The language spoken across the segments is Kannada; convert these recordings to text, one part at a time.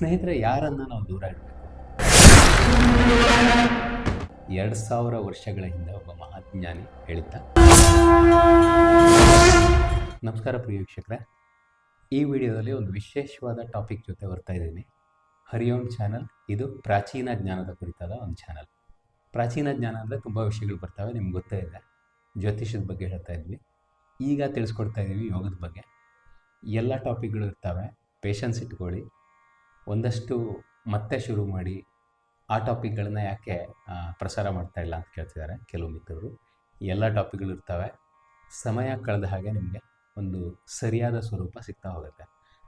ಸ್ನೇಹಿತರೆ, ಯಾರನ್ನ ನಾವು ದೂರ ಇಡಬೇಕು? ಎರಡು ಸಾವಿರ ವರ್ಷಗಳ ಹಿಂದೆ ಒಬ್ಬ ಮಹಾಜ್ಞಾನಿ ಹೇಳಿದ್ದ. ನಮಸ್ಕಾರ ಪ್ರಿಯ ವೀಕ್ಷಕರೇ. ಈ ವಿಡಿಯೋದಲ್ಲಿ ಒಂದು ವಿಶೇಷವಾದ ಟಾಪಿಕ್ ಜೊತೆ ಬರ್ತಾ ಇದ್ದೀನಿ. ಹರಿಯೋಮ್ ಚಾನಲ್, ಇದು ಪ್ರಾಚೀನ ಜ್ಞಾನದ ಕುರಿತಾದ ಒಂದು ಚಾನಲ್. ಪ್ರಾಚೀನ ಜ್ಞಾನ ಅಂದರೆ ತುಂಬ ವಿಷಯಗಳು ಬರ್ತವೆ, ನಿಮ್ಗೆ ಗೊತ್ತೇ ಇದೆ. ಜ್ಯೋತಿಷದ ಬಗ್ಗೆ ಹೇಳ್ತಾ ಇದ್ವಿ. ಈಗ ತಿಳಿಸ್ಕೊಡ್ತಾ ಇದ್ದೀವಿ ಯೋಗದ ಬಗ್ಗೆ. ಎಲ್ಲ ಟಾಪಿಕ್ಗಳು ಇರ್ತವೆ. ಪೇಷನ್ಸ್ ಇಟ್ಕೊಳ್ಳಿ ಒಂದಷ್ಟು ಮತ್ತೆ ಶುರು ಮಾಡಿ ಆ ಟಾಪಿಕ್ಗಳನ್ನ ಯಾಕೆ ಪ್ರಸಾರ ಮಾಡ್ತಾ ಇಲ್ಲ ಅಂತ ಕೇಳ್ತಿದ್ದಾರೆ ಕೆಲವು ಮಿತ್ರರು. ಎಲ್ಲ ಟಾಪಿಕ್ಗಳು ಇರ್ತವೆ. ಸಮಯ ಕಳೆದ ಹಾಗೆ ನಿಮಗೆ ಒಂದು ಸರಿಯಾದ ಸ್ವರೂಪ ಸಿಗ್ತಾ ಹೋಗುತ್ತೆ.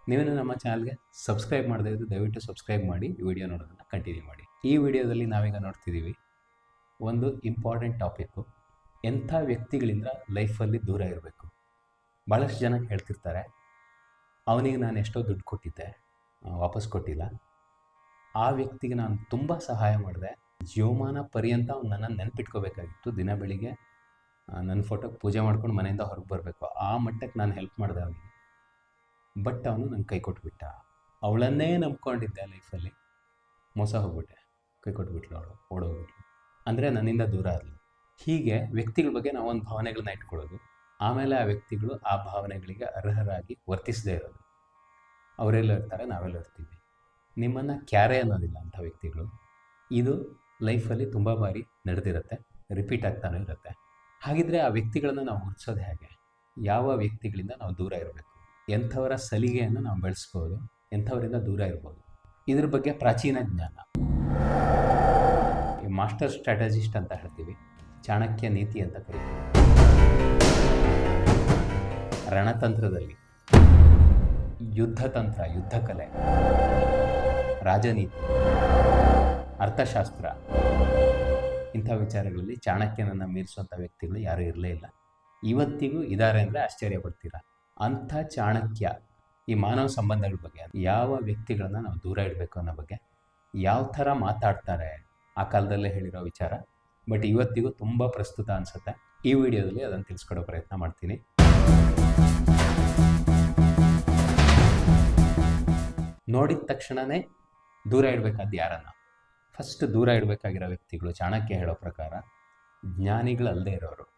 ನೀವೇನು ನಮ್ಮ ಚಾನಲ್ಗೆ ಸಬ್ಸ್ಕ್ರೈಬ್ ಮಾಡದೇ ಇದ್ದು ದಯವಿಟ್ಟು ಸಬ್ಸ್ಕ್ರೈಬ್ ಮಾಡಿ ವಿಡಿಯೋ ನೋಡೋದನ್ನು ಕಂಟಿನ್ಯೂ ಮಾಡಿ. ಈ ವಿಡಿಯೋದಲ್ಲಿ ನಾವೀಗ ನೋಡ್ತಿದ್ದೀವಿ ಒಂದು ಇಂಪಾರ್ಟೆಂಟ್ ಟಾಪಿಕ್ಕು ಎಂಥ ವ್ಯಕ್ತಿಗಳಿಂದ ಲೈಫಲ್ಲಿ ದೂರ ಇರಬೇಕು? ಭಾಳಷ್ಟು ಜನ ಹೇಳ್ತಿರ್ತಾರೆ, ಅವನಿಗೆ ನಾನು ಎಷ್ಟೋ ದುಡ್ಡು ಕೊಟ್ಟಿದ್ದೆ ವಾಪಸ್ ಕೊಟ್ಟಿಲ್ಲ. ಆ ವ್ಯಕ್ತಿಗೆ ನಾನು ತುಂಬ ಸಹಾಯ ಮಾಡಿದೆ. ಜೀವಮಾನ ಪರ್ಯಂತ ಅವ್ನು ನನ್ನನ್ನು ನೆನಪಿಟ್ಕೋಬೇಕಾಗಿತ್ತು ದಿನ ಬೆಳಿಗ್ಗೆ. ನನ್ನ ಫೋಟೋಗೆ ಪೂಜೆ ಮಾಡ್ಕೊಂಡು ಮನೆಯಿಂದ ಹೊರಗೆ ಬರಬೇಕು. ಆ ಮಟ್ಟಕ್ಕೆ ನಾನು ಹೆಲ್ಪ್ ಮಾಡಿದೆ ಅವನಿಗೆ. ಬಟ್ ಅವನು ನಂಗೆ ಕೈ ಕೊಟ್ಬಿಟ್ಟ. ಅವಳನ್ನೇ ನಂಬ್ಕೊಂಡಿದ್ದೆ ಲೈಫಲ್ಲಿ. ಮೋಸ ಹೋಗ್ಬಿಟ್ಟೆ. ಕೈ ಕೊಟ್ಬಿಟ್ಲು ಅವಳು. ಓಡೋಗ್ಬಿಟ್ಲು. ಅಂದರೆ ನನ್ನಿಂದ ದೂರ ಆದಳು ಹೀಗೆ ವ್ಯಕ್ತಿಗಳ ಬಗ್ಗೆ ನಾವು ಒಂದು ಭಾವನೆಗಳನ್ನ ಇಟ್ಕೊಳ್ಳೋದು. ಆಮೇಲೆ ಆ ವ್ಯಕ್ತಿಗಳು ಆ ಭಾವನೆಗಳಿಗೆ ಅರ್ಹರಾಗಿ ವರ್ತಿಸದೇ ಇರೋದು. ಅವರೆಲ್ಲ ಇರ್ತಾರೆ, ನಾವೆಲ್ಲ ಇರ್ತೀವಿ. ನಿಮ್ಮನ್ನು ಕ್ಯಾರೆ ಅನ್ನೋದಿಲ್ಲ ಅಂಥ ವ್ಯಕ್ತಿಗಳು. ಇದು ಲೈಫಲ್ಲಿ ತುಂಬ ಬಾರಿ ನಡೆದಿರುತ್ತೆ, ರಿಪೀಟ್ ಆಗ್ತಾನೆ ಇರುತ್ತೆ. ಹಾಗಿದ್ರೆ ಆ ವ್ಯಕ್ತಿಗಳನ್ನು ನಾವು ಗುರುತಿಸೋದು ಹೇಗೆ? ಯಾವ ವ್ಯಕ್ತಿಗಳಿಂದ ನಾವು ದೂರ ಇರಬೇಕು? ಎಂಥವರ ಸಲಿಗೆಯನ್ನು ನಾವು ಬೆಳೆಸ್ಬೋದು, ಎಂಥವರಿಂದ ದೂರ ಇರ್ಬೋದು? ಇದ್ರ ಬಗ್ಗೆ ಪ್ರಾಚೀನ ಜ್ಞಾನ. ಈ ಮಾಸ್ಟರ್ ಸ್ಟ್ರಾಟಜಿಸ್ಟ್ ಅಂತ ಹೇಳ್ತೀವಿ, ಚಾಣಕ್ಯ ನೀತಿ ಅಂತ ಕರಿತೀವಿ. ರಣತಂತ್ರದಲ್ಲಿ ಯುದ್ಧತಂತ್ರ, ಯುದ್ಧಕಲೆ, ರಾಜನೀತಿ, ಅರ್ಥಶಾಸ್ತ್ರ, ಇಂಥ ವಿಚಾರಗಳಲ್ಲಿ ಚಾಣಕ್ಯನನ್ನು ಮೀರಿಸುವಂಥ ವ್ಯಕ್ತಿಗಳು ಯಾರೂ ಇರಲೇ ಇಲ್ಲ. ಇವತ್ತಿಗೂ ಇದ್ದಾರೆ ಅಂದರೆ ಆಶ್ಚರ್ಯ ಪಡ್ತೀರ? ಅಂಥ ಚಾಣಕ್ಯ ಈ ಮಾನವ ಸಂಬಂಧಗಳ ಬಗ್ಗೆ, ಯಾವ ವ್ಯಕ್ತಿಗಳನ್ನು ನಾವು ದೂರ ಇಡಬೇಕು ಅನ್ನೋ ಬಗ್ಗೆ ಯಾವ ಥರ ಮಾತಾಡ್ತಾರೆ ಆ ಕಾಲದಲ್ಲೇ ಹೇಳಿರೋ ವಿಚಾರ. ಬಟ್ ಇವತ್ತಿಗೂ ತುಂಬ ಪ್ರಸ್ತುತ ಅನಿಸುತ್ತೆ. ಈ ವಿಡಿಯೋದಲ್ಲಿ ಅದನ್ನು ತಿಳಿಸ್ಕೊಡೋ ಪ್ರಯತ್ನ ಮಾಡ್ತೀನಿ. ನೋಡಿದ ತಕ್ಷಣವೇ ದೂರ ಇಡಬೇಕಾದ ಯಾರನ್ನ? ಫಸ್ಟ್ ದೂರ ಇಡಬೇಕಾಗಿರೋ ವ್ಯಕ್ತಿಗಳು, ಚಾಣಕ್ಯ ಹೇಳೋ ಪ್ರಕಾರ ಜ್ಞಾನಿಗಳಲ್ಲದೆ ಇರೋರು.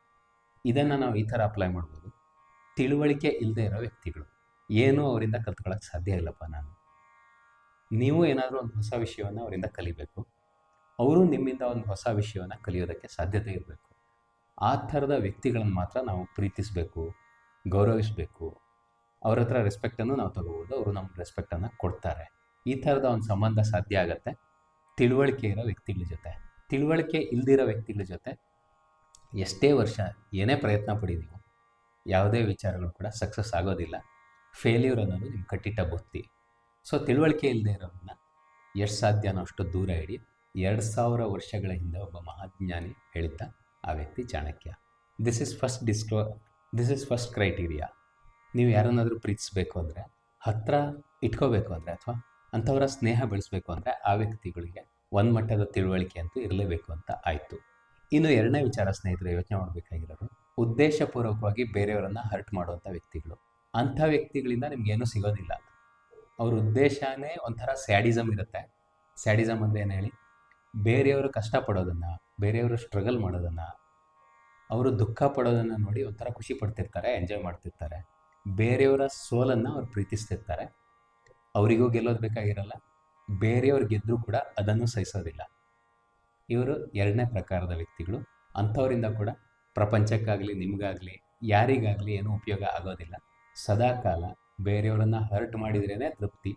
ಇದನ್ನು ನಾವು ಈ ಥರ ಅಪ್ಲೈ ಮಾಡ್ಬೋದು. ತಿಳುವಳಿಕೆ ಇಲ್ಲದೆ ಇರೋ ವ್ಯಕ್ತಿಗಳು. ಏನೂ ಅವರಿಂದ ಕಲ್ತ್ಕೊಳ್ಳೋಕ್ಕೆ ಸಾಧ್ಯ ಇಲ್ಲಪ್ಪ ನಾನು. ನೀವು ಏನಾದರೂ ಒಂದು ಹೊಸ ವಿಷಯವನ್ನು ಅವರಿಂದ ಕಲಿಬೇಕು. ಅವರು ನಿಮ್ಮಿಂದ ಒಂದು ಹೊಸ ವಿಷಯವನ್ನು ಕಲಿಯೋದಕ್ಕೆ ಸಾಧ್ಯತೆ ಇರಬೇಕು. ಆ ಥರದ ವ್ಯಕ್ತಿಗಳನ್ನು ಮಾತ್ರ ನಾವು ಪ್ರೀತಿಸಬೇಕು, ಗೌರವಿಸಬೇಕು. ಅವ್ರ ಹತ್ರ ರೆಸ್ಪೆಕ್ಟನ್ನು ನಾವು ತಗೋಬೋದು, ಅವರು ನಮ್ಗೆ ರೆಸ್ಪೆಕ್ಟನ್ನು ಕೊಡ್ತಾರೆ. ಈ ಥರದ ಒಂದು ಸಂಬಂಧ ಸಾಧ್ಯ ಆಗುತ್ತೆ. ತಿಳುವಳಿಕೆ ಇರೋ ವ್ಯಕ್ತಿಗಳ ಜೊತೆ. ತಿಳುವಳಿಕೆ ಇಲ್ದಿರೋ ವ್ಯಕ್ತಿಗಳ ಜೊತೆ ಎಷ್ಟೇ ವರ್ಷ ಏನೇ ಪ್ರಯತ್ನ ಪಡಿ ನೀವು, ಯಾವುದೇ ವಿಚಾರಗಳು ಕೂಡ ಸಕ್ಸಸ್ ಆಗೋದಿಲ್ಲ. ಫೇಲ್ಯೂರ್ ಅನ್ನೋದು ನಿಮ್ಮ ಕಟ್ಟಿಟ್ಟ ಬುತ್ತಿ. ಸೊ ತಿಳುವಳಿಕೆ ಇಲ್ಲದೆ ಇರೋದನ್ನ ಎಷ್ಟು ಸಾಧ್ಯನೋ ಅಷ್ಟು ದೂರ ಇಡಿ. ಎರಡು ಸಾವಿರ ವರ್ಷಗಳ ಹಿಂದೆ ಒಬ್ಬ ಮಹಾಜ್ಞಾನಿ ಹೇಳಿದ್ದ ಆ ವ್ಯಕ್ತಿ ಚಾಣಕ್ಯ. ದಿಸ್ ಇಸ್ ಫಸ್ಟ್ ಡಿಸ್ಕ್ಲೋ ದಿಸ್ ಇಸ್ ಫಸ್ಟ್ ಕ್ರೈಟೀರಿಯಾ ನೀವು ಯಾರನ್ನಾದರೂ ಪ್ರೀತಿಸಬೇಕು ಅಂದರೆ ಹತ್ರ ಇಟ್ಕೋಬೇಕು ಅಂದರೆ ಅಥವಾ ಅಂಥವರ ಸ್ನೇಹ ಬೆಳೆಸಬೇಕು ಅಂದರೆ ಆ ವ್ಯಕ್ತಿಗಳಿಗೆ ಒಂದು ಮಟ್ಟದ ತಿಳುವಳಿಕೆ ಅಂತೂ ಇರಲೇಬೇಕು ಅಂತ ಆಯಿತು. ಇನ್ನು ಎರಡನೇ ವಿಚಾರ ಸ್ನೇಹಿತರು ಯೋಚನೆ ಮಾಡಬೇಕಾಗಿರೋದು ಉದ್ದೇಶಪೂರ್ವಕವಾಗಿ ಬೇರೆಯವರನ್ನು ಹರ್ಟ್ ಮಾಡುವಂಥ ವ್ಯಕ್ತಿಗಳು. ಅಂಥ ವ್ಯಕ್ತಿಗಳಿಂದ ನಿಮ್ಗೇನೂ ಸಿಗೋದಿಲ್ಲ. ಅವ್ರ ಉದ್ದೇಶನೇ ಒಂಥರ ಸ್ಯಾಡಿಸಮ್ ಇರುತ್ತೆ. ಸ್ಯಾಡಿಸಮ್ ಅಂದರೆ ಏನು ಹೇಳಿ ಬೇರೆಯವರು ಕಷ್ಟಪಡೋದನ್ನು ಬೇರೆಯವರು ಸ್ಟ್ರಗಲ್ ಮಾಡೋದನ್ನು ಅವರು ದುಃಖ ಪಡೋದನ್ನು ನೋಡಿ ಒಂಥರ ಖುಷಿ ಪಡ್ತಿರ್ತಾರೆ ಎಂಜಾಯ್ ಮಾಡ್ತಿರ್ತಾರೆ. ಬೇರೆಯವರ ಸೋಲನ್ನು ಅವ್ರು ಪ್ರೀತಿಸ್ತಿರ್ತಾರೆ. ಅವರಿಗೂ ಗೆಲ್ಲೋದು ಬೇಕಾಗಿರಲ್ಲ. ಬೇರೆಯವ್ರು ಗೆದ್ದರೂ ಕೂಡ ಅದನ್ನು ಸಹಿಸೋದಿಲ್ಲ. ಇವರು ಎರಡನೇ ಪ್ರಕಾರದ ವ್ಯಕ್ತಿಗಳು. ಅಂಥವರಿಂದ ಕೂಡ ಪ್ರಪಂಚಕ್ಕಾಗಲಿ, ನಿಮಗಾಗಲಿ, ಯಾರಿಗಾಗಲಿ ಏನೂ ಉಪಯೋಗ ಆಗೋದಿಲ್ಲ. ಸದಾಕಾಲ ಬೇರೆಯವರನ್ನು ಹರ್ಟ್ ಮಾಡಿದ್ರೇ ತೃಪ್ತಿ.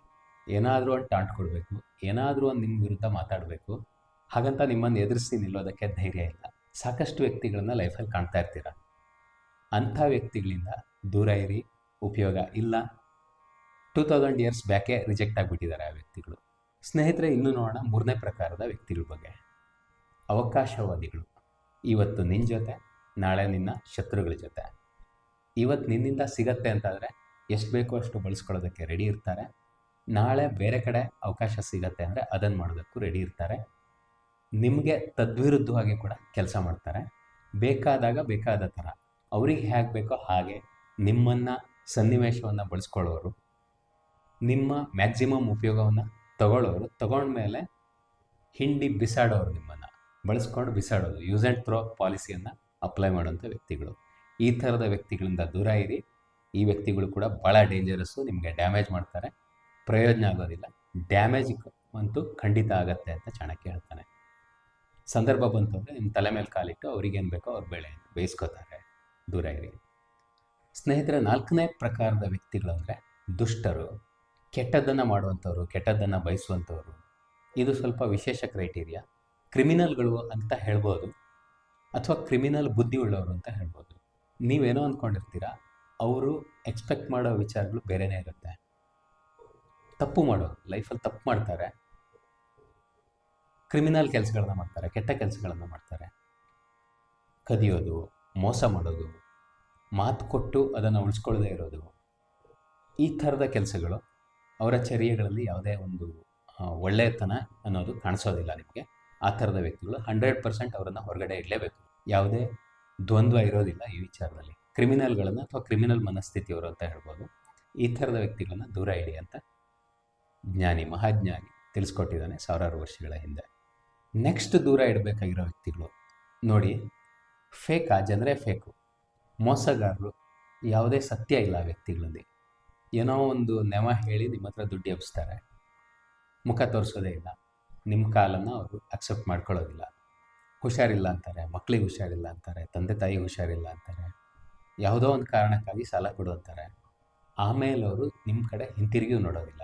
ಏನಾದರೂ ಒಂದು ಟಾಂಟ್ ಕೊಡಬೇಕು, ಏನಾದರೂ ಒಂದು ನಿಮ್ಮ ವಿರುದ್ಧ ಮಾತಾಡಬೇಕು. ಹಾಗಂತ ನಿಮ್ಮನ್ನು ಎದುರಿಸಿ ನಿಲ್ಲೋದಕ್ಕೆ ಧೈರ್ಯ ಇಲ್ಲ. ಸಾಕಷ್ಟು ವ್ಯಕ್ತಿಗಳನ್ನ ಲೈಫಲ್ಲಿ ಕಾಣ್ತಾ ಇರ್ತೀರ. ಅಂಥ ವ್ಯಕ್ತಿಗಳಿಂದ ದೂರ ಇರಿ. ಉಪಯೋಗ ಇಲ್ಲ. ಟೂ ತೌಸಂಡ್ ಇಯರ್ಸ್ ಬ್ಯಾಕೆ ರಿಜೆಕ್ಟ್ ಆಗಿಬಿಟ್ಟಿದ್ದಾರೆ ಆ ವ್ಯಕ್ತಿಗಳು. ಸ್ನೇಹಿತರೆ, ಇನ್ನೂ ನೋಡೋಣ ಮೂರನೇ ಪ್ರಕಾರದ ವ್ಯಕ್ತಿಗಳ ಬಗ್ಗೆ. ಅವಕಾಶವಾದಿಗಳು. ಇವತ್ತು ನಿನ್ನ ಜೊತೆ, ನಾಳೆ ನಿನ್ನ ಶತ್ರುಗಳ ಜೊತೆ. ಇವತ್ತು ನಿನ್ನಿಂದ ಸಿಗತ್ತೆ ಅಂತಾದರೆ, ಎಷ್ಟು ಬೇಕೋ ಅಷ್ಟು ಬಳಸ್ಕೊಳ್ಳೋದಕ್ಕೆ ರೆಡಿ ಇರ್ತಾರೆ. ನಾಳೆ ಬೇರೆ ಕಡೆ ಅವಕಾಶ ಸಿಗತ್ತೆ ಅಂದರೆ ಅದನ್ನು ಮಾಡೋದಕ್ಕೂ ರೆಡಿ ಇರ್ತಾರೆ. ನಿಮಗೆ ತದ್ವಿರುದ್ಧವಾಗಿ ಕೂಡ ಕೆಲಸ ಮಾಡ್ತಾರೆ. ಬೇಕಾದಾಗ ಬೇಕಾದ ಥರ. ಅವ್ರಿಗೆ ಹೇಗೆ ಬೇಕೋ ಹಾಗೆ ನಿಮ್ಮನ್ನು ಸನ್ನಿವೇಶವನ್ನು ಬಳಸ್ಕೊಳ್ಳೋರು, ನಿಮ್ಮ ಮ್ಯಾಕ್ಸಿಮಮ್ ಉಪಯೋಗವನ್ನು ತಗೊಳ್ಳೋರು, ತಗೊಂಡ್ಮೇಲೆ ಹಿಂಡಿ ಬಿಸಾಡೋರು ನಿಮ್ಮನ್ನು, ಬಳಸ್ಕೊಂಡು ಬಿಸಾಡೋದು. ಯೂಸ್ ಆ್ಯಂಡ್ ಥ್ರೋ ಪಾಲಿಸಿಯನ್ನು ಅಪ್ಲೈ ಮಾಡುವಂಥ ವ್ಯಕ್ತಿಗಳು. ಈ ಥರದ ವ್ಯಕ್ತಿಗಳಿಂದ ದೂರ ಇರಿ. ಈ ವ್ಯಕ್ತಿಗಳು ಕೂಡ ಭಾಳ ಡೇಂಜರಸ್ಸು ನಿಮಗೆ ಡ್ಯಾಮೇಜ್ ಮಾಡ್ತಾರೆ. ಪ್ರಯೋಜನ ಆಗೋದಿಲ್ಲ. ಡ್ಯಾಮೇಜ್ ಅಂತೂ ಖಂಡಿತ ಆಗತ್ತೆ ಅಂತ ಚಾಣಕ್ಯ ಹೇಳ್ತಾನೆ. ಸಂದರ್ಭ ಬಂತು ಅಂದರೆ ನಿಮ್ಮ ತಲೆ ಮೇಲೆ ಕಾಲಿಟ್ಟು ಅವ್ರಿಗೇನು ಬೇಕೋ ಅವ್ರ ಬೆಳೆ ಬೇಯಿಸ್ಕೋತಾರೆ. ದೂರ ಇರಿ. ಸ್ನೇಹಿತರೆ, ನಾಲ್ಕನೇ ಪ್ರಕಾರದ ವ್ಯಕ್ತಿಗಳು ಅಂದರೆ ದುಷ್ಟರು, ಕೆಟ್ಟದ್ದನ್ನು ಮಾಡುವಂಥವ್ರು, ಕೆಟ್ಟದ್ದನ್ನು ಬಯಸುವಂಥವ್ರು. ಇದು ಸ್ವಲ್ಪ ವಿಶೇಷ ಕ್ರೈಟೀರಿಯಾ. ಕ್ರಿಮಿನಲ್ಗಳು ಅಂತ ಹೇಳ್ಬೋದು ಅಥವಾ ಕ್ರಿಮಿನಲ್ ಬುದ್ಧಿ ಉಳ್ಳವರು ಅಂತ ಹೇಳ್ಬೋದು. ನೀವೇನೋ ಅಂದ್ಕೊಂಡಿರ್ತೀರಾ ಅವರು ಎಕ್ಸ್ಪೆಕ್ಟ್ ಮಾಡೋ ವಿಚಾರಗಳು ಬೇರೆನೇ ಇರುತ್ತೆ. ತಪ್ಪು ಮಾಡೋ, ಲೈಫಲ್ಲಿ ತಪ್ಪು ಮಾಡ್ತಾರೆ. ಕ್ರಿಮಿನಲ್ ಕೆಲಸಗಳನ್ನ ಮಾಡ್ತಾರೆ, ಕೆಟ್ಟ ಕೆಲಸಗಳನ್ನು ಮಾಡ್ತಾರೆ. ಕದಿಯೋದು, ಮೋಸ ಮಾಡೋದು ಮಾತು ಕೊಟ್ಟು ಅದನ್ನು ಉಳಿಸ್ಕೊಳ್ಳದೆ ಇರೋದು. ಈ ಥರದ ಕೆಲಸಗಳು ಅವರ ಚರ್ಯೆಗಳಲ್ಲಿ ಯಾವುದೇ ಒಂದು ಒಳ್ಳೆಯತನ ಅನ್ನೋದು ಕಾಣಿಸೋದಿಲ್ಲ ನಿಮಗೆ. ಆ ಥರದ ವ್ಯಕ್ತಿಗಳು ಹಂಡ್ರೆಡ್ ಪರ್ಸೆಂಟ್ ಅವರನ್ನು ಹೊರಗಡೆ ಇಡಲೇಬೇಕು. ಯಾವುದೇ ದ್ವಂದ್ವ ಇರೋದಿಲ್ಲ ಈ ವಿಚಾರದಲ್ಲಿ. ಕ್ರಿಮಿನಲ್ಗಳನ್ನು ಅಥವಾ ಕ್ರಿಮಿನಲ್ ಮನಸ್ಥಿತಿಯವರು ಅಂತ ಹೇಳ್ಬೋದು. ಈ ಥರದ ವ್ಯಕ್ತಿಗಳನ್ನ ದೂರ ಇಡಿ ಅಂತ ಜ್ಞಾನಿ ಮಹಾಜ್ಞಾನಿ ತಿಳಿಸ್ಕೊಟ್ಟಿದ್ದಾನೆ ಸಾವಿರಾರು ವರ್ಷಗಳ ಹಿಂದೆ. ನೆಕ್ಸ್ಟ್ ದೂರ ಇಡಬೇಕಾಗಿರೋ ವ್ಯಕ್ತಿಗಳು ನೋಡಿ ಫೇಕಾ ಜನರೇ ಫೇಕು ಮೋಸಗಾರರು ಯಾವುದೇ ಸತ್ಯ ಇಲ್ಲ ವ್ಯಕ್ತಿಗಳಲ್ಲಿ. ಏನೋ ಒಂದು ನೆಮ ಹೇಳಿ ನಿಮ್ಮ ಹತ್ರ ದುಡ್ಡು ಎಬ್ಸ್ತಾರೆ. ಮುಖ ತೋರಿಸೋದೇ ಇಲ್ಲ. ನಿಮ್ಮ ಕಾಲನ್ನು ಅವರು ಅಕ್ಸೆಪ್ಟ್ ಮಾಡ್ಕೊಳ್ಳೋದಿಲ್ಲ. ಹುಷಾರಿಲ್ಲ ಅಂತಾರೆ. ಮಕ್ಕಳಿಗೆ ಹುಷಾರಿಲ್ಲ ಅಂತಾರೆ. ತಂದೆ ತಾಯಿ ಹುಷಾರಿಲ್ಲ ಅಂತಾರೆ. ಯಾವುದೋ ಒಂದು ಕಾರಣಕ್ಕಾಗಿ ಸಾಲ ಕೊಡು ಅಂತಾರೆ. ಆಮೇಲೆ ಅವರು ನಿಮ್ಮ ಕಡೆ ಹಿಂತಿರುಗಿಯೂ ನೋಡೋದಿಲ್ಲ.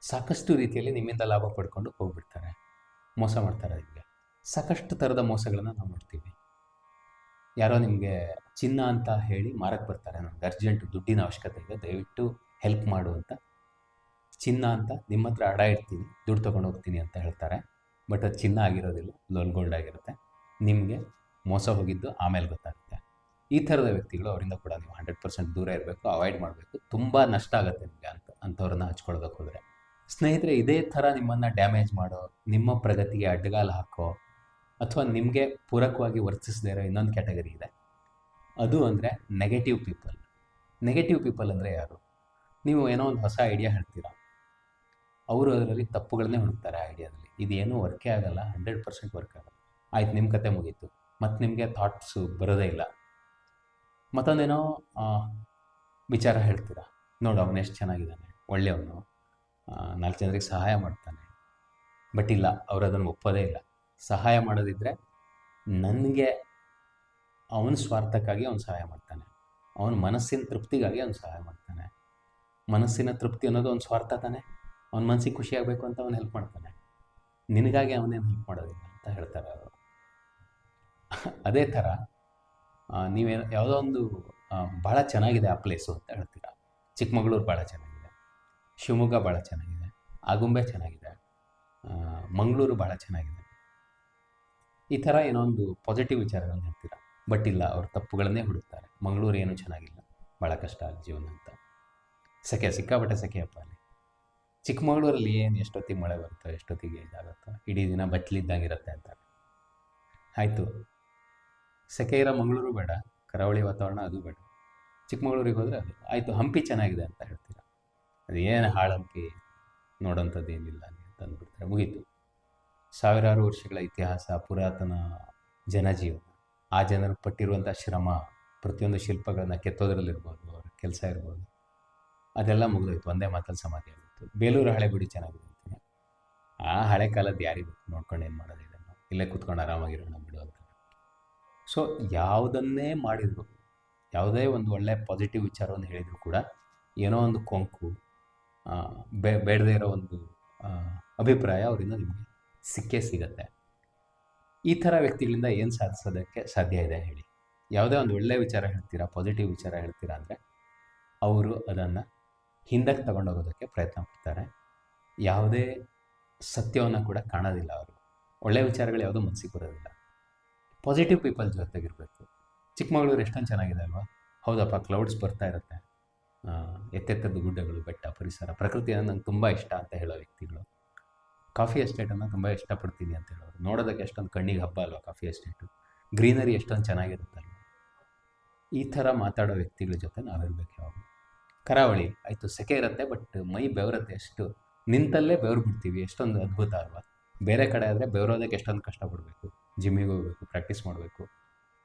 ಸಾಕಷ್ಟು ರೀತಿಯಲ್ಲಿ ನಿಮ್ಮಿಂದ ಲಾಭ ಪಡ್ಕೊಂಡು ಹೋಗ್ಬಿಡ್ತಾರೆ. ಮೋಸ ಮಾಡ್ತಾರೆ ನಿಮಗೆ ಸಾಕಷ್ಟು ಥರದ ಮೋಸಗಳನ್ನು ನಾವು ನೋಡ್ತೀವಿ ಯಾರೋ ನಿಮಗೆ ಚಿನ್ನ ಅಂತ ಹೇಳಿ ಮಾರಕ್ಕೆ ಬರ್ತಾರೆ. ನನಗೆ ಅರ್ಜೆಂಟ್ ದುಡ್ಡಿನ ಅವಶ್ಯಕತೆ ಇದೆ. ದಯವಿಟ್ಟು ಹೆಲ್ಪ್ ಮಾಡು ಅಂತ. ಚಿನ್ನ ಅಂತ ನಿಮ್ಮ ಹತ್ರ ಅಡ ಇಡ್ತೀನಿ. ದುಡ್ಡು ತೊಗೊಂಡು ಹೋಗ್ತೀನಿ ಅಂತ ಹೇಳ್ತಾರೆ. ಬಟ್ ಅದು ಚಿನ್ನ ಆಗಿರೋದಿಲ್ಲ. ಲೋನ್ ಗೋಲ್ಡ್ ಆಗಿರುತ್ತೆ. ನಿಮಗೆ ಮೋಸ ಹೋಗಿದ್ದು ಆಮೇಲೆ ಗೊತ್ತಾಗುತ್ತೆ. ಈ ಥರದ ವ್ಯಕ್ತಿಗಳು ಅವರಿಂದ ಕೂಡ ನೀವು ಹಂಡ್ರೆಡ್ ಪರ್ಸೆಂಟ್ ದೂರ ಇರಬೇಕು. ಅವಾಯ್ಡ್ ಮಾಡಬೇಕು. ತುಂಬ ನಷ್ಟ ಆಗುತ್ತೆ ನಿಮಗೆ ಅಂತ ಅಂಥವ್ರನ್ನ ಹಚ್ಕೊಳ್ಳೋದಕ್ಕೆ ಹೋದರೆ. ಸ್ನೇಹಿತರೆ ಇದೇ ಥರ ನಿಮ್ಮನ್ನು ಡ್ಯಾಮೇಜ್ ಮಾಡೋ ನಿಮ್ಮ ಪ್ರಗತಿಗೆ ಅಡ್ಡಗಾಲು ಹಾಕೋ ಅಥವಾ ನಿಮಗೆ ಪೂರಕವಾಗಿ ವರ್ತಿಸದೇ ಇರೋ ಇನ್ನೊಂದು ಕ್ಯಾಟಗರಿ ಇದೆ. ಅದು ಅಂದರೆ ನೆಗೆಟಿವ್ ಪೀಪಲ್ ನೆಗೆಟಿವ್ ಪೀಪಲ್ ಅಂದರೆ ಯಾರು? ನೀವು ಏನೋ ಒಂದು ಹೊಸ ಐಡಿಯಾ ಹೇಳ್ತೀರಾ. ಅವರು ಅದರಲ್ಲಿ ತಪ್ಪುಗಳನ್ನೇ ಹುಡುಕ್ತಾರೆ ಆ ಐಡಿಯಾದಲ್ಲಿ ಇದೇನೂ ವರ್ಕೇ ಆಗಲ್ಲ ಹಂಡ್ರೆಡ್ ಪರ್ಸೆಂಟ್ ವರ್ಕ್ ಆಗಲ್ಲ. ಆಯ್ತು ನಿಮ್ಮ ಕತೆ ಮುಗೀತು. ಮತ್ತು ನಿಮಗೆ ಥಾಟ್ಸು ಬರೋದೇ ಇಲ್ಲ. ಮತ್ತೊಂದೇನೋ ವಿಚಾರ ಹೇಳ್ತೀರಾ. ನೋಡು, ಅವನು ಎಷ್ಟು ಚೆನ್ನಾಗಿದ್ದಾನೆ. ಒಳ್ಳೆಯವನು. ನಾಲ್ಕು ಜನರಿಗೆ ಸಹಾಯ ಮಾಡ್ತಾನೆ. ಬಟ್ ಇಲ್ಲ, ಅವರು ಅದನ್ನು ಒಪ್ಪೋದೇ ಇಲ್ಲ. ಸಹಾಯ ಮಾಡೋದಿದ್ರೆ ನನಗೆ ಅವನ ಸ್ವಾರ್ಥಕ್ಕಾಗಿ ಅವನು ಸಹಾಯ ಮಾಡ್ತಾನೆ. ಅವನ ಮನಸ್ಸಿನ ತೃಪ್ತಿಗಾಗಿ ಅವನು ಸಹಾಯ ಮಾಡ್ತಾನೆ. ಮನಸ್ಸಿನ ತೃಪ್ತಿ ಅನ್ನೋದು ಅವ್ನ ಸ್ವಾರ್ಥ ತಾನೆ. ಅವ್ನ ಮನಸ್ಸಿಗೆ ಖುಷಿ ಆಗಬೇಕು ಅಂತ ಅವನು ಹೆಲ್ಪ್ ಮಾಡ್ತಾನೆ. ನಿನಗಾಗಿ ಅವನೇನು ಹೆಲ್ಪ್ ಮಾಡೋದಿಲ್ಲ ಅಂತ ಹೇಳ್ತಾರೆ ಅವರು. ಅದೇ ಥರ ನೀವೇ ಯಾವುದೋ ಒಂದು ಭಾಳ ಚೆನ್ನಾಗಿದೆ ಆ ಪ್ಲೇಸು ಅಂತ ಹೇಳ್ತೀರಾ? ಚಿಕ್ಕಮಗಳೂರು ಭಾಳ ಚೆನ್ನಾಗಿದೆ. ಶಿವಮೊಗ್ಗ ಭಾಳ ಚೆನ್ನಾಗಿದೆ. ಆಗುಂಬೆ ಚೆನ್ನಾಗಿದೆ. ಮಂಗಳೂರು ಭಾಳ ಚೆನ್ನಾಗಿದೆ. ಈ ಥರ ಏನೋ ಒಂದು ಪಾಸಿಟಿವ್ ವಿಚಾರಗಳನ್ನ ಹೇಳ್ತೀರಾ? ಬಟ್ ಇಲ್ಲ, ಅವ್ರ ತಪ್ಪುಗಳನ್ನೇ ಹುಡುಕ್ತಾರೆ. ಮಂಗಳೂರು ಏನೂ ಚೆನ್ನಾಗಿಲ್ಲ. ಭಾಳ ಕಷ್ಟ ಆಗಿ ಜೀವನ ಅಂತ. ಸೆಕೆ ಸಿಕ್ಕಾಪಟ್ಟೆ ಸೆಕೆಯಪ್ಪ ಅಲ್ಲಿ. ಚಿಕ್ಕಮಗಳೂರಲ್ಲಿ ಏನು ಎಷ್ಟೊತ್ತಿಗೆ ಮಳೆ ಬರುತ್ತೋ, ಎಷ್ಟೊತ್ತಿಗೆ ಇದಾಗುತ್ತೋ, ಇಡೀ ದಿನ ಬಟ್ಲಿದ್ದಂಗಿರುತ್ತೆ ಅಂತ. ಆಯಿತು. ಸೆಕೆ ಇರೋ ಮಂಗಳೂರು ಬೇಡ, ಕರಾವಳಿ ವಾತಾವರಣ ಅದು ಬೇಡ. ಚಿಕ್ಕಮಗಳೂರಿಗೆ ಹೋದರೆ ಅದು. ಆಯಿತು, ಹಂಪಿ ಚೆನ್ನಾಗಿದೆ ಅಂತ ಹೇಳ್ತೀರಾ? ಅದು ಏನು ಹಾಳಂಪಿ ನೋಡೋಂಥದ್ದು ಏನಿಲ್ಲ ಅಂತಂದ್ಬಿಡ್ತಾರೆ ಮುಗೀತು. ಸಾವಿರಾರು ವರ್ಷಗಳ ಇತಿಹಾಸ, ಪುರಾತನ ಜನಜೀವನ, ಆ ಜನರು ಪಟ್ಟಿರುವಂಥ ಶ್ರಮ, ಪ್ರತಿಯೊಂದು ಶಿಲ್ಪಗಳನ್ನ ಕೆತ್ತೋದ್ರಲ್ಲಿರ್ಬೋದು, ಅವರ ಕೆಲಸ ಇರ್ಬೋದು, ಅದೆಲ್ಲ ಮುಗಿದೋಯ್ತು. ಒಂದೇ ಮಾತಲ್ಲಿ ಸಮಾಧಿ ಆಗಿತ್ತು ಬೇಲೂರು ಹಳೆಗುಡಿ ಚೆನ್ನಾಗಿದೆ ಅಂತೀನಿ. ಆ ಹಳೆ ಕಾಲದ್ದು ಯಾರಿಗೂ ನೋಡ್ಕೊಂಡು ಏನು ಮಾಡೋದು ಇದನ್ನು? ಇಲ್ಲೇ ಕೂತ್ಕೊಂಡು ಆರಾಮಾಗಿರೋಣ ಬಿಡು ಅಂತ. ಸೊ ಯಾವುದನ್ನೇ ಮಾಡಿದ್ರು, ಯಾವುದೇ ಒಂದು ಒಳ್ಳೆಯ ಪಾಸಿಟಿವ್ ವಿಚಾರವನ್ನು ಹೇಳಿದರೂ ಕೂಡ ಏನೋ ಒಂದು ಕೊಂಕು ಬೇಡದೇ ಇರೋ ಒಂದು ಅಭಿಪ್ರಾಯ ಅವರಿಂದ ನಿಮಗೆ ಸಿಕ್ಕೇ ಸಿಗುತ್ತೆ. ಈ ಥರ ವ್ಯಕ್ತಿಗಳಿಂದ ಏನು ಸಾಧಿಸೋದಕ್ಕೆ ಸಾಧ್ಯ ಇದೆ ಹೇಳಿ. ಯಾವುದೇ ಒಂದು ಒಳ್ಳೆಯ ವಿಚಾರ ಹೇಳ್ತೀರಾ ಪಾಸಿಟಿವ್ ವಿಚಾರ ಹೇಳ್ತೀರಾ ಅಂದರೆ, ಅವರು ಅದನ್ನು ಹಿಂದಕ್ಕೆ ತಗೊಂಡೋಗೋದಕ್ಕೆ ಪ್ರಯತ್ನ ಪಡ್ತಾರೆ. ಯಾವುದೇ ಸತ್ಯವನ್ನು ಕೂಡ ಕಾಣೋದಿಲ್ಲ ಅವರು. ಒಳ್ಳೆಯ ವಿಚಾರಗಳು ಯಾವುದೂ ಮನಸ್ಸಿಗೆ ಬರೋದಿಲ್ಲ. Positive people ಜೊತೆಗಿರಬೇಕು. ಚಿಕ್ಕಮಗಳೂರು ಎಷ್ಟೊಂದು ಚೆನ್ನಾಗಿದೆ ಅಲ್ವಾ? ಹೌದಪ್ಪ ಕ್ಲೌಡ್ಸ್ ಬರ್ತಾ ಇರುತ್ತೆ. ಎತ್ತೆತ್ತದ ಗುಡ್ಡಗಳು, ಬೆಟ್ಟ, ಪರಿಸರ, ಪ್ರಕೃತಿಯನ್ನು ನಂಗೆ ತುಂಬ ಇಷ್ಟ ಅಂತ ಹೇಳೋ ವ್ಯಕ್ತಿಗಳು. ಕಾಫಿ ಎಸ್ಟೇಟನ್ನು ತುಂಬ ಇಷ್ಟಪಡ್ತೀನಿ ಅಂತ ಹೇಳೋರು. ನೋಡೋದಕ್ಕೆ ಎಷ್ಟೊಂದು ಕಣ್ಣಿಗೆ ಹಬ್ಬ ಅಲ್ವಾ ಕಾಫಿ ಎಸ್ಟೇಟು? ಗ್ರೀನರಿ ಎಷ್ಟೊಂದು ಚೆನ್ನಾಗಿರುತ್ತಲ್ಲ ಈ ಥರ ಮಾತಾಡೋ ವ್ಯಕ್ತಿಗಳ ಜೊತೆ ನಾವಿರ್ಬೇಕು ಯಾವಾಗ ಕರಾವಳಿ, ಆಯಿತು ಸೆಕೆ ಇರುತ್ತೆ, ಬಟ್ ಮೈ ಬೆವರುತ್ತೆ ಎಷ್ಟು ನಿಂತಲ್ಲೇ ಬೆವರು ಬಿಡ್ತೀವಿ ಎಷ್ಟೊಂದು ಅದ್ಭುತ ಅಲ್ವಾ? ಬೇರೆ ಕಡೆ ಆದರೆ ಬೆವರೋದಕ್ಕೆ ಎಷ್ಟೊಂದು ಕಷ್ಟಪಡಬೇಕು. ಜಿಮ್ಮಿಗೆ ಹೋಗಬೇಕು, ಪ್ರಾಕ್ಟೀಸ್ ಮಾಡಬೇಕು.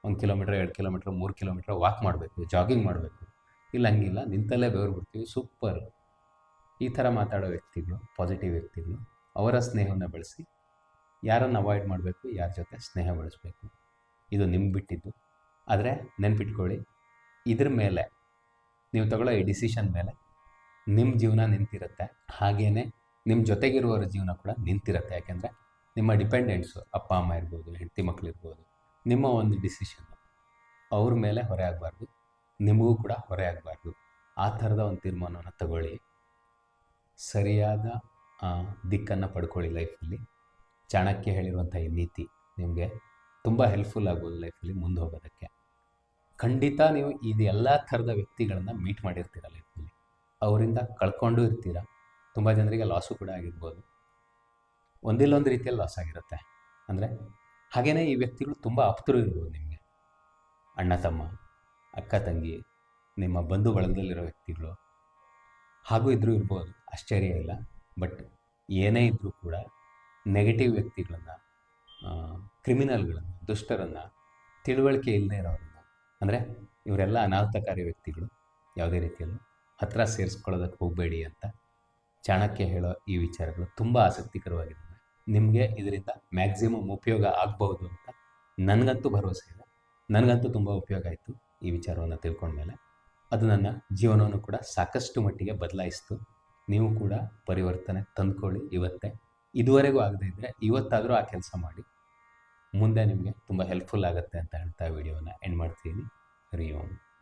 ಒಂದು ಕಿಲೋಮೀಟ್ರ್, ಎರಡು ಕಿಲೋಮೀಟ್ರ್, ಮೂರು ಕಿಲೋಮೀಟ್ರ್ ವಾಕ್ ಮಾಡಬೇಕು, ಜಾಗಿಂಗ್ ಮಾಡಬೇಕು. ಇಲ್ಲ, ಹಂಗಿಲ್ಲ, ನಿಂತಲ್ಲೇ ಬೆವರು ಬಿಡ್ತೀವಿ ಸೂಪರ್. ಈ ಥರ ಮಾತಾಡೋ ವ್ಯಕ್ತಿಗಳು, ಪಾಸಿಟಿವ್ ವ್ಯಕ್ತಿಗಳು ಅವರ ಸ್ನೇಹವನ್ನು ಬೆಳೆಸಿ, ಯಾರನ್ನು ಅವಾಯ್ಡ್ ಮಾಡಬೇಕು, ಯಾರ ಜೊತೆ ಸ್ನೇಹ ಬೆಳೆಸಬೇಕು. ಇದು ನಿಮ್ಗೆ ಬಿಟ್ಟಿದ್ದು. ಆದರೆ ನೆನ್ಪಿಟ್ಕೊಳ್ಳಿ, ಇದ್ರ ಮೇಲೆ, ನೀವು ತಗೊಳ್ಳೋ ಈ ಡಿಸಿಷನ್ ಮೇಲೆ ನಿಮ್ಮ ಜೀವನ ನಿಂತಿರುತ್ತೆ. ಹಾಗೆಯೇ ನಿಮ್ಮ ಜೊತೆಗಿರುವವರ ಜೀವನ ಕೂಡ ನಿಂತಿರುತ್ತೆ. ಯಾಕೆಂದರೆ ನಿಮ್ಮ ಡಿಪೆಂಡೆಂಟ್ಸು ಅಪ್ಪ, ಅಮ್ಮ ಇರ್ಬೋದು, ಹೆಂಡತಿ ಮಕ್ಳು ಇರ್ಬೋದು, ನಿಮ್ಮ ಒಂದು ಡಿಸಿಷನ್ನು ಅವ್ರ ಮೇಲೆ ಹೊರೆ ಆಗಬಾರ್ದು. ನಿಮಗೂ ಕೂಡ ಹೊರೆ ಆಗಬಾರ್ದು. ಆ ಥರದ ಒಂದು ತೀರ್ಮಾನವನ್ನು ತಗೊಳ್ಳಿ. ಸರಿಯಾದ ದಿಕ್ಕನ್ನು ಪಡ್ಕೊಳ್ಳಿ ಲೈಫಲ್ಲಿ. ಚಾಣಕ್ಯ ಹೇಳಿರುವಂಥ ಈ ನೀತಿ ನಿಮಗೆ ತುಂಬ ಹೆಲ್ಪ್ಫುಲ್ ಆಗ್ಬೋದು ಲೈಫಲ್ಲಿ ಮುಂದೆ ಹೋಗೋದಕ್ಕೆ. ಖಂಡಿತ ನೀವು ಇದು ಎಲ್ಲ ಥರದ ವ್ಯಕ್ತಿಗಳನ್ನು ಮೀಟ್ ಮಾಡಿರ್ತೀರ ಲೈಫಲ್ಲಿ. ಅವರಿಂದ ಕಳ್ಕೊಂಡು ಇರ್ತೀರ. ತುಂಬ ಜನರಿಗೆ ಲಾಸು ಕೂಡ ಆಗಿರ್ಬೋದು. ಒಂದಿಲ್ಲೊಂದು ರೀತಿಯಲ್ಲಿ ಲಾಸ್ ಆಗಿರುತ್ತೆ. ಅಂದರೆ ಹಾಗೆಯೇ ಈ ವ್ಯಕ್ತಿಗಳು ತುಂಬ ಆಪ್ತರು ಇರ್ಬೋದು ನಿಮಗೆ. ಅಣ್ಣ, ತಮ್ಮ, ಅಕ್ಕ, ತಂಗಿ, ನಿಮ್ಮ ಬಂಧು ಬಳಗದಲ್ಲಿರೋ ವ್ಯಕ್ತಿಗಳು. ಹಾಗೂ ಇದ್ರೂ ಇರ್ಬೋದು. ಆಶ್ಚರ್ಯ ಇಲ್ಲ. ಬಟ್ ಏನೇ ಇದ್ದರೂ ಕೂಡ ನೆಗೆಟಿವ್ ವ್ಯಕ್ತಿಗಳನ್ನು ಕ್ರಿಮಿನಲ್ಗಳನ್ನು ದುಷ್ಟರನ್ನು ತಿಳುವಳಿಕೆ ಇಲ್ಲದೆ ಇರೋರನ್ನು ಅಂದರೆ ಇವರೆಲ್ಲ ಅನಾಹುತಕಾರಿ ವ್ಯಕ್ತಿಗಳು ಯಾವುದೇ ರೀತಿಯಲ್ಲೂ ಹತ್ರ ಸೇರಿಸ್ಕೊಳ್ಳೋದಕ್ಕೆ ಹೋಗಬೇಡಿ ಅಂತ ಚಾಣಕ್ಯ ಹೇಳೋ ಈ ವಿಚಾರಗಳು ತುಂಬ ಆಸಕ್ತಿಕರವಾಗಿದ್ದಾವೆ. ನಿಮಗೆ ಇದರಿಂದ ಮ್ಯಾಕ್ಸಿಮಮ್ ಉಪಯೋಗ ಆಗ್ಬೋದು ಅಂತ ನನಗಂತೂ ಭರವಸೆ ಇದೆ. ನನಗಂತೂ ತುಂಬ ಉಪಯೋಗ ಆಯಿತು ಈ ವಿಚಾರವನ್ನು ತಿಳ್ಕೊಂಡ್ಮೇಲೆ. ಅದು ನನ್ನ ಜೀವನವನ್ನು ಕೂಡ ಸಾಕಷ್ಟು ಮಟ್ಟಿಗೆ ಬದಲಾಯಿಸ್ತು. ನೀವು ಕೂಡ ಪರಿವರ್ತನೆ ತಂದ್ಕೊಳ್ಳಿ ಇವತ್ತೇ. ಇದುವರೆಗೂ ಆಗದೇ ಇದ್ದರೆ ಇವತ್ತಾದರೂ ಆ ಕೆಲಸ ಮಾಡಿ. ಮುಂದೆ ನಿಮಗೆ ತುಂಬ ಹೆಲ್ಪ್ಫುಲ್ ಆಗುತ್ತೆ ಅಂತ ಹೇಳ್ತಾ ವಿಡಿಯೋನ ಎಂಡ್ ಮಾಡ್ತೀನಿ. ಹರಿ ಓಂ.